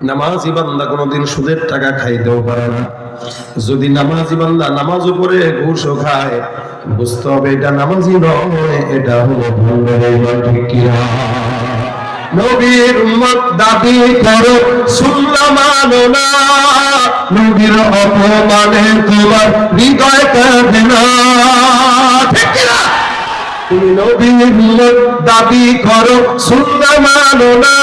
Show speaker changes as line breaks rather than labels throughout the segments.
নামাজি বান্দা কোনোদিন সুদের টাকা খাইতেও পারে না। যদি নামাজি বান্দা নামাজও পড়ে ঘুষও খায়, বুঝতে হবে এটা নামাজি নয়, এটা হলো নবীর উম্মত দাবি করো সুন্নাহ মানো না। নবীর অপমানে তোমার হৃদয় কাঁদে না? তুমি নবীর দাবি করো সুন্নাহ মানো না।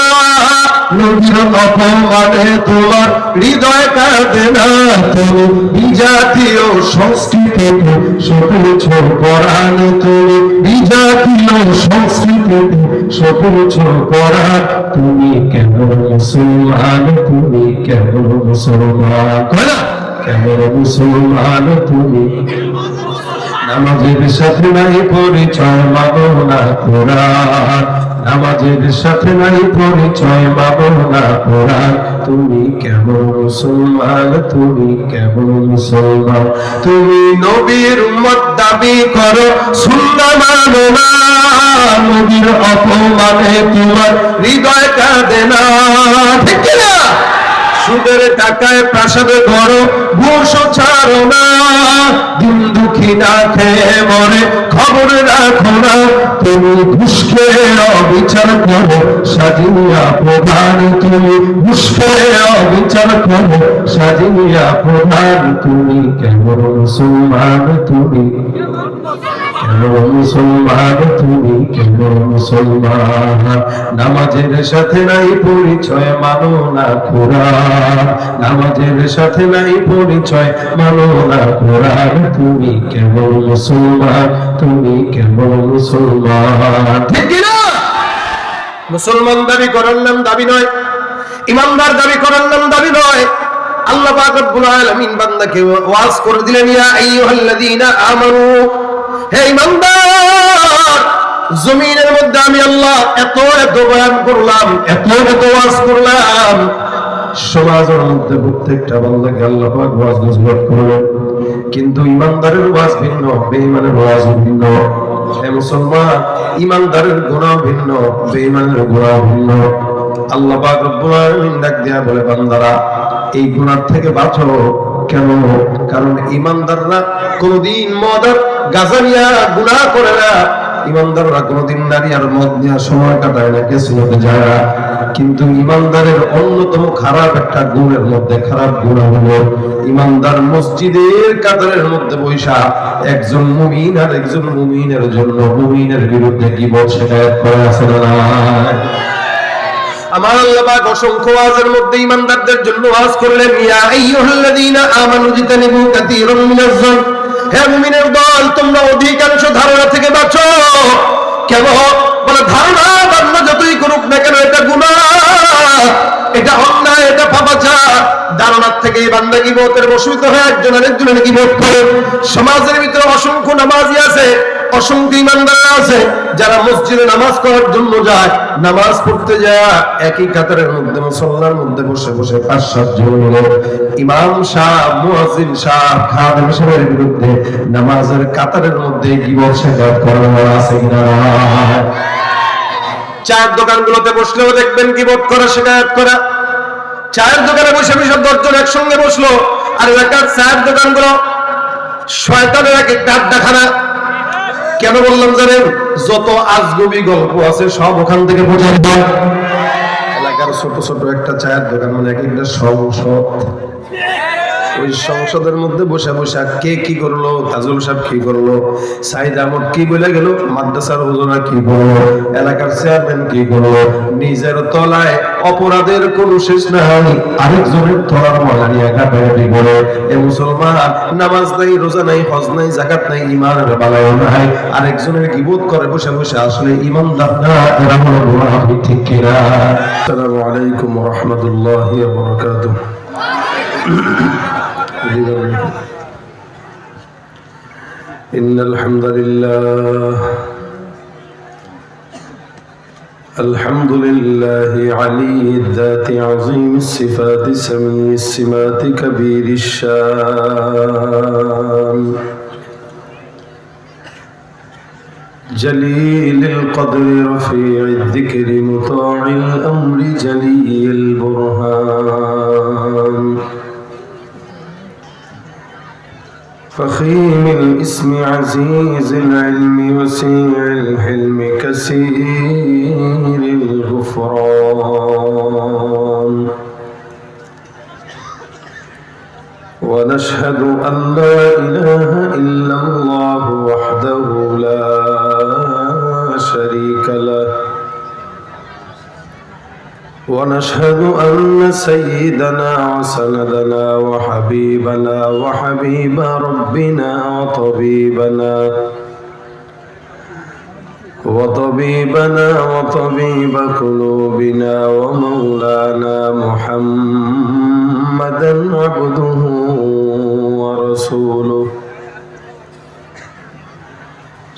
নবীর অপমানে তোমার হৃদয় কাঁদে না। তুমি বিজাতীয় সংস্কৃতি সপুছ পরাণ তুমি। বিজাতীয় সংস্কৃতি সপুছ পরাণ তুমি। কেমন মুসলমান, তুমি কেমন মুসলমান? কয় না? কেমন মুসলমান, তুমি নামাজের সাথে নাই পরিচয় মানো না কোরআন। নামাজের সাথে নাই পরিচয় মানো না কোরআন। তুমি কেমন মুসলমান? তুমি কেমন মুসলমান? তুমি নবীর উম্মত দাবি করো, সুন্নাহ মানো না। নবীর অপমানে তোমার হৃদয় কাঁদে না। ঠিক না সুদের টাকায় প্রাসাদে ঘর ঘুষো ছাড়ো না। দিন দুঃখী না খেয়ে মরে, খবর রাখো না। তুমি ঘুষকে অবিচার করো সাজিয়া প্রধান তুমি ঘুষকে অবিচার করো সাজিয়া প্রধান তুমি কেমন মুসলমান তুমি? মুসলমান তুমি কেমন মুসলমান নামাজের সাথে নাই পরিচয় মানো না কোরআন। নামাজের সাথে নাই পরিচয় মানো না কোরআন। তুমি কেমন মুসলমান? তুমি কেমন মুসলমান? মুসলমান দাবি করার নাম দাবি নয়। ইমানদার দাবি করার নাম দাবি নয়। আল্লাহ পাক রব্বুল আলামিন বান্দাকে ওয়াজ করে দিলেন, ইয়া আইয়ুহাল্লাযীনা আমানু জমিনের মধ্যে আমি আল্লাহ এত এত বয়ান করলাম, এত এত ওয়াজ করলাম। সমাজের মধ্যে প্রত্যেকটা বান্দাকে আল্লাহ পাক ওয়াজ কিন্তু ইমানদারের ওয়াজ ভিন্ন, বেঈমানের ওয়াজ ভিন্ন। হে মুসলমান, ইমানদারের ভিন্ন ভিন্ন। আল্লাহ পাক রব্বুল আলামিন ডাক দিয়া বলে, বান্দারা, এই গুনাহ থেকে বাঁচো। কেন? কারণ ইমানদাররা কোনদিন মদার গাজানিয়া গুনাহ করে না। ইমানদাররা নারী আর মদ সময় কাটায় না কিছু হতে যায় না। কিন্তু ইমানদারের অন্যতম খারাপ একটা গুণের মধ্যে, খারাপ গুণ হলো ইমানদার মসজিদের কাতারের মধ্যে বৈশা একজন মুমিন আর একজন মুমিনের জন্য মুমিনের বিরুদ্ধে কি বল শিকায়ত করে আছে না আমার আল্লাহ পাক অসংখ্য ওয়াজের মধ্যে ইমানদারদের জন্য ওয়াজ করলেন, ইয়া আইয়ুহাল্লাযীনা আমানু জিতানিবু কাতীরাম মিনাজ-জন হে মুমিনের দল তোমরা অধিকাংশ ধারণা থেকে বাঁচো। কেন? বলে ধারণা বান্দা বোতের বসিত হয়ে, একজন আরেকজনের কি বোধ করে। সমাজের ভিতরে অসংখ্য নামাজি আছে, অসংখ্য ইমানদার আছে, যারা মসজিদে নামাজ পড়ার জন্য যায়। নামাজ পড়তে যায়, একই কাতারের মধ্যে, মুসল্লার মধ্যে বসে বসে পাঁচ সাত জন ইমাম সাহ, মুয়াজ্জিন সাহ, খাদেম সাহেবের বিরুদ্ধে নামাজের কাতারের মধ্যে কি বলছে করানো আছে কিনা? চায়ের দোকানগুলোতে বসলেও দেখবেন কি বোধ করে, শিকায়ত করা। চায়ের দোকানে বসে বসে দশজন একসঙ্গে বসল। আর এলাকার চায়ের দোকানগুলো শয়তানের এক একটা আড্ডাখানা কেন বললাম জানেন? যত আজগুবি গল্প আছে, সব ওখান থেকে বোঝার যায়। এলাকার ছোট ছোট একটা চায়ের দোকান মানে এক একটা সংসদ। ওই সংসদের মধ্যে বসে বসে কে কি করল, তাজুল সাহেব কি করল, সাইদ আহমদ কি বলে গেল, মাদ্রাসার ওজনা কি করল এলাকার চেয়ারম্যান কি করল নিজের তলায় অপরাধের কোন শেষ নাই। আরেকজনের তলার মজা নিয়ে কাটাকাটি করে এ মুসলমান, নামাজ নাই, রোজা নাই, হজ নাই জাকাত নাই ইমানের বালায় নাই। আরেকজনের গিবত করে বসে বসে আসলে ইমানদার না, এরা হলো মুনাফিক, ঠিক কিনা আসসালামু আলাইকুম ওয়া রাহমাতুল্লাহি ওয়া বারাকাতুহু। إن الحمد لله الحمد لله علي الذات عظيم الصفات سميع السمات كبير الشان. جليل القدر رفيع الذكر مطاع الأمر جلي البرهان. فخيم الاسم عزيز العلم وسيع الحلم كثير الغفران. ونشهد أن لا ونشهد أن سيدنا وسندنا وحبيبنا وحبيب ربنا وطبيبنا وطبيبنا وطبيب قلوبنا ومولانا محمدا عبده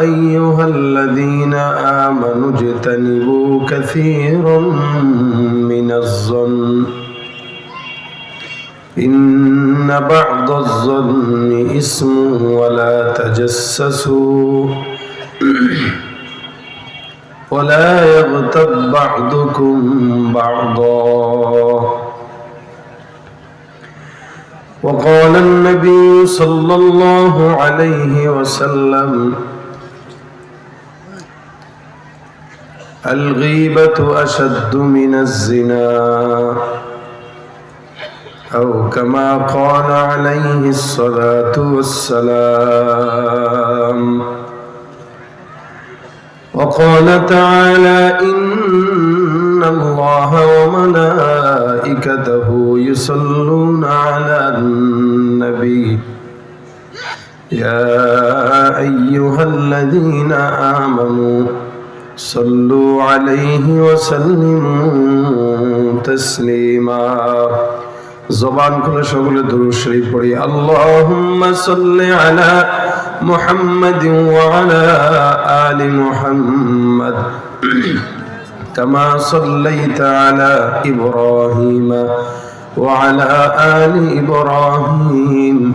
أيها الذين آمنوا اجتنبوا كثيرا من الظن إن بعض الظن اسم ولا تجسسوا ولا يغتب بعضكم بعضا وقال النبي صلى الله عليه وسلم الغيبة أشد من الزنا أو كما قال عليه الصلاة والسلام. وقال تعالى إن الله وملائكته يصلون أيها الذين آمنوا صلوا عليه وسلموا تسليما. زبان كل شغل درو شريف اللهم صل على محمد وعلى آل محمد. كما صليت على إبراهيم وعلى آل إبراهيم.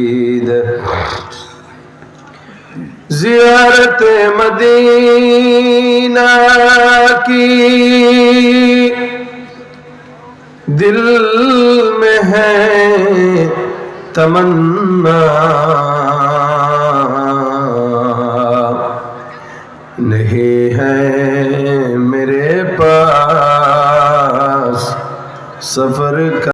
जियारत मदीना की। दिल में है तमन्ना। नहीं है मेरे पास सफ़र का